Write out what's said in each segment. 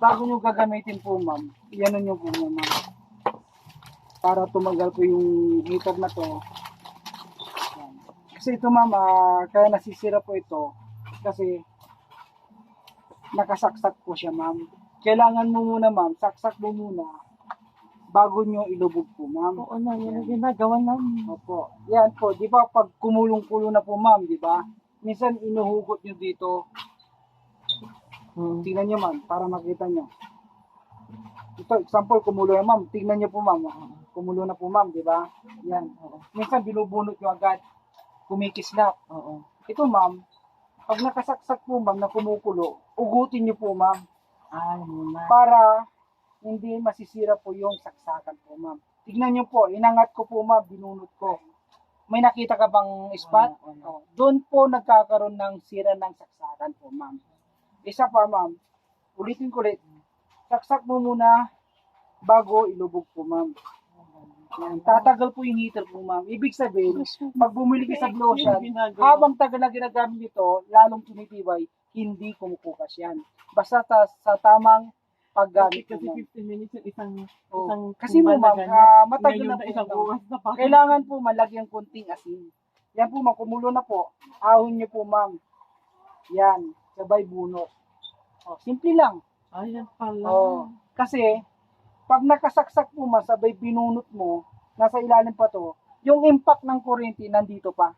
Bago nyo gagamitin po, ma'am, yan nyo po ma'am. Para tumagal po yung heater na to. Yan. Kasi ito, ma'am, ah, kaya nasisira po ito. Kasi nakasaksak po siya, ma'am. Kailangan mo muna, ma'am, saksak mo muna bago nyo ilubog po, ma'am. Oo na, yun ang ginagawa namin. Opo. Yan po, di ba pag kumulong-kulo na po ma'am, di ba? Minsan inuhugot nyo dito. Hmm. Tingnan nyo ma'am, para makita nyo. Ito, example, kumulo na ma'am. Tingnan nyo po ma'am. Kumulo na po ma'am, di ba? Yan. Oo. Minsan binubunot nyo agad. Kumikislap. Oo. Ito ma'am, pag nakasaksak po ma'am na kumukulo, ugutin nyo po ma'am. Ay, muna. Para hindi masisira po yung saksakan po ma'am. Tignan nyo po, inangat ko po ma'am, binunot ko. May nakita ka bang spot? Wala, wala. Doon po nagkakaroon ng sira ng saksakan po ma'am. Isa pa ma'am, ulitin ko ulit. Saksak mo muna bago ilubog po ma'am. Yan, tatagal po yung heater po ma'am. Ibig sabihin, pag bumili ka sa Blossan, habang tagal na ginagamit nito, lalong tumitibay, hindi kumukukas yan. Basta ta- sa tamang paggamit Kasi ma'am. 15 minutes yung isang, Oh, isang kasi mo ma'am, ah, matagal na po isang oras na pa. Kailangan po malagyan konting asin. Yan po, makumulo na po. Ahon nyo po, ma'am. Yan, sabay bunot. O, simple lang. Ayan pala. O, kasi, pag nakasaksak po, ma'am, sabay binunot mo, nasa ilalim pa to, yung impact ng kuryente nandito pa.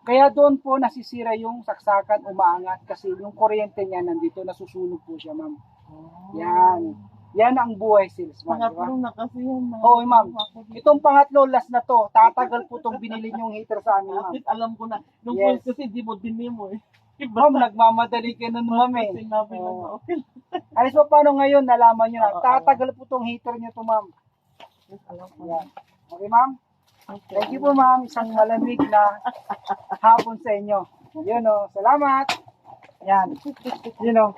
Kaya doon po nasisira yung saksakan, umaangat kasi yung kuryente niya nandito, nasusunog po siya, ma'am. Oh. Yan. Yan ang buhay salesman, di ba? Pangatlo na kasi yan. mga- Oo, ma'am. Itong pangatlo, last na to. Tatagal po itong binili yung heater sa amin, ma'am. alam ko na. Nung Yes. kasi di mo din mo eh. Ma'am, nagmamadali ka nun, ma'am eh. Sinabi lang na okay. Alis pa paano ngayon, nalaman nyo na. Tatagal po itong heater nyo to, ma'am. Na. Yan. Okay, ma'am? Thank you po, ma'am. Isang malamig na hapon sa inyo. Yun, oh. Salamat. Yan. Yun, oh.